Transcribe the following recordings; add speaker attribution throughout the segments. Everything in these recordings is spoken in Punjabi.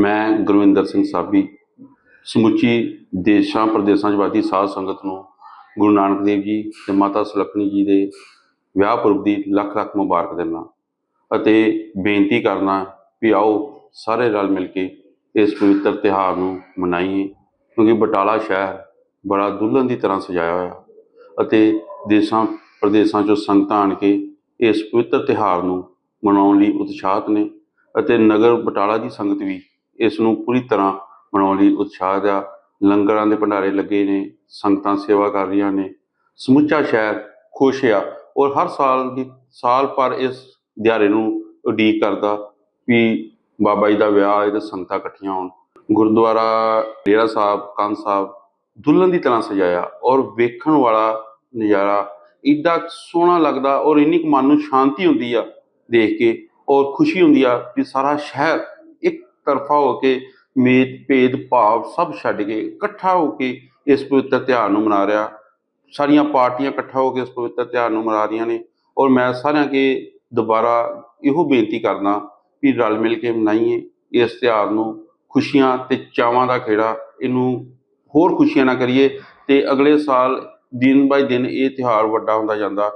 Speaker 1: ਮੈਂ ਗੁਰਵਿੰਦਰ ਸਿੰਘ ਸਾਬੀ, ਸਮੁੱਚੀ ਦੇਸ਼ਾਂ ਪ੍ਰਦੇਸ਼ਾਂ 'ਚ ਵਸਦੀ ਸਾਧ ਸੰਗਤ ਨੂੰ ਗੁਰੂ ਨਾਨਕ ਦੇਵ ਜੀ ਤੇ ਮਾਤਾ ਸੁਲੱਖਣੀ ਜੀ ਦੇ ਵਿਆਹ ਪੁਰਬ ਦੀ ਲੱਖ ਲੱਖ ਮੁਬਾਰਕ ਦਿੰਦਾ ਅਤੇ ਬੇਨਤੀ ਕਰਨਾ ਵੀ ਆਓ ਸਾਰੇ ਰਲ ਮਿਲ ਕੇ ਇਸ ਪਵਿੱਤਰ ਤਿਉਹਾਰ ਨੂੰ ਮਨਾਈਏ, ਕਿਉਂਕਿ ਬਟਾਲਾ ਸ਼ਹਿਰ ਬੜਾ ਦੁਲਹਨ ਦੀ ਤਰ੍ਹਾਂ ਸਜਾਇਆ ਹੋਇਆ ਅਤੇ ਦੇਸ਼ਾਂ ਪ੍ਰਦੇਸ਼ਾਂ 'ਚੋਂ ਸੰਗਤਾਂ ਆਣ ਕੇ ਇਸ ਪਵਿੱਤਰ ਤਿਉਹਾਰ ਨੂੰ ਮਨਾਉਣ ਲਈ ਉਤਸ਼ਾਹਤ ਨੇ ਅਤੇ ਨਗਰ ਬਟਾਲਾ ਦੀ ਸੰਗਤ ਵੀ ਇਸ ਨੂੰ ਪੂਰੀ ਤਰ੍ਹਾਂ ਮਨਾਉਣ ਲਈ ਉਤਸ਼ਾਹਤ ਆ ਲੰਗਰਾਂ ਦੇ ਭੰਡਾਰੇ ਲੱਗੇ ਨੇ, ਸੰਗਤਾਂ ਸੇਵਾ ਕਰ ਰਹੀਆਂ ਨੇ। ਸਮੁੱਚਾ ਸ਼ਹਿਰ ਖੁਸ਼ ਆ ਔਰ ਹਰ ਸਾਲ ਦੀ, ਸਾਲ ਪਰ ਇਸ ਦਿਹਾੜੇ ਨੂੰ ਉਡੀਕ ਕਰਦਾ ਵੀ ਬਾਬਾ ਜੀ ਦਾ ਵਿਆਹ ਹੈ ਤੇ ਸੰਗਤਾਂ ਇਕੱਠੀਆਂ ਹੋਣ। ਗੁਰਦੁਆਰਾ ਡੇਰਾ ਸਾਹਿਬ ਕੰਨ ਸਾਹਿਬ ਦੁਲਹਨ ਦੀ ਤਰ੍ਹਾਂ ਸਜਾਇਆ ਔਰ ਵੇਖਣ ਵਾਲਾ ਨਜ਼ਾਰਾ ਇੱਡਾ ਸੋਹਣਾ ਲੱਗਦਾ ਔਰ ਇੰਨੀ ਕੁ ਮਨ ਨੂੰ ਸ਼ਾਂਤੀ ਹੁੰਦੀ ਆ ਦੇਖ ਕੇ ਔਰ ਖੁਸ਼ੀ ਹੁੰਦੀ ਆ ਵੀ ਸਾਰਾ ਸ਼ਹਿਰ ਤਰਫਾ ਹੋ ਕੇ ਮੇਦ ਭੇਦ ਭਾਵ ਸਭ ਛੱਡ ਕੇ ਇਕੱਠਾ ਹੋ ਕੇ ਇਸ ਪਵਿੱਤਰ ਤਿਉਹਾਰ ਨੂੰ ਮਨਾ ਰਿਹਾ। ਸਾਰੀਆਂ ਪਾਰਟੀਆਂ ਇਕੱਠਾ ਹੋ ਕੇ ਇਸ ਪਵਿੱਤਰ ਤਿਉਹਾਰ ਨੂੰ ਮਨਾ ਰਹੀਆਂ ਨੇ ਔਰ ਮੈਂ ਸਾਰਿਆਂ ਕੇ ਦੁਬਾਰਾ ਇਹੋ ਬੇਨਤੀ ਕਰਦਾ ਵੀ ਰਲ ਮਿਲ ਕੇ ਮਨਾਈਏ, ਇਸ ਤਿਉਹਾਰ ਨੂੰ ਖੁਸ਼ੀਆਂ ਤੇ ਚਾਵਾਂ ਦਾ ਖੇੜਾ ਇਹਨੂੰ ਹੋਰ ਖੁਸ਼ੀਆਂ ਨਾਲ ਕਰੀਏ ਤੇ ਅਗਲੇ ਸਾਲ ਦਿਨ ਬਾਈ ਦਿਨ ਇਹ ਤਿਉਹਾਰ ਵੱਡਾ ਹੁੰਦਾ ਜਾਂਦਾ।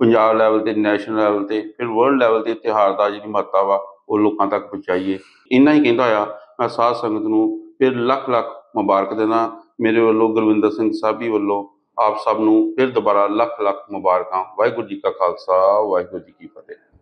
Speaker 1: ਪੰਜਾਬ ਲੈਵਲ ਤੇ, ਨੈਸ਼ਨਲ ਲੈਵਲ ਤੇ, ਫਿਰ ਵਰਲਡ ਲੈਵਲ ਤੇ ਤਿਉਹਾਰ ਦਾ ਜਿਹੜੀ ਮਹੱਤਤਾ ਵਾ ਉਹ ਲੋਕਾਂ ਤੱਕ ਪਹੁੰਚਾਈਏ। ਇੰਨਾ ਹੀ ਕਹਿੰਦਾ ਆ, ਮੈਂ ਸਾਧ ਸੰਗਤ ਨੂੰ ਫਿਰ ਲੱਖ ਲੱਖ ਮੁਬਾਰਕ ਦੇਣਾ ਮੇਰੇ ਵੱਲੋਂ ਗੁਰਵਿੰਦਰ ਸਿੰਘ ਸਾਬੀ ਵੱਲੋਂ ਆਪ ਸਭ ਨੂੰ ਫਿਰ ਦੁਬਾਰਾ ਲੱਖ ਲੱਖ ਮੁਬਾਰਕਾਂ। ਵਾਹਿਗੁਰੂ ਜੀ ਕਾ ਖਾਲਸਾ, ਵਾਹਿਗੁਰੂ ਜੀ ਕੀ ਫਤਿਹ।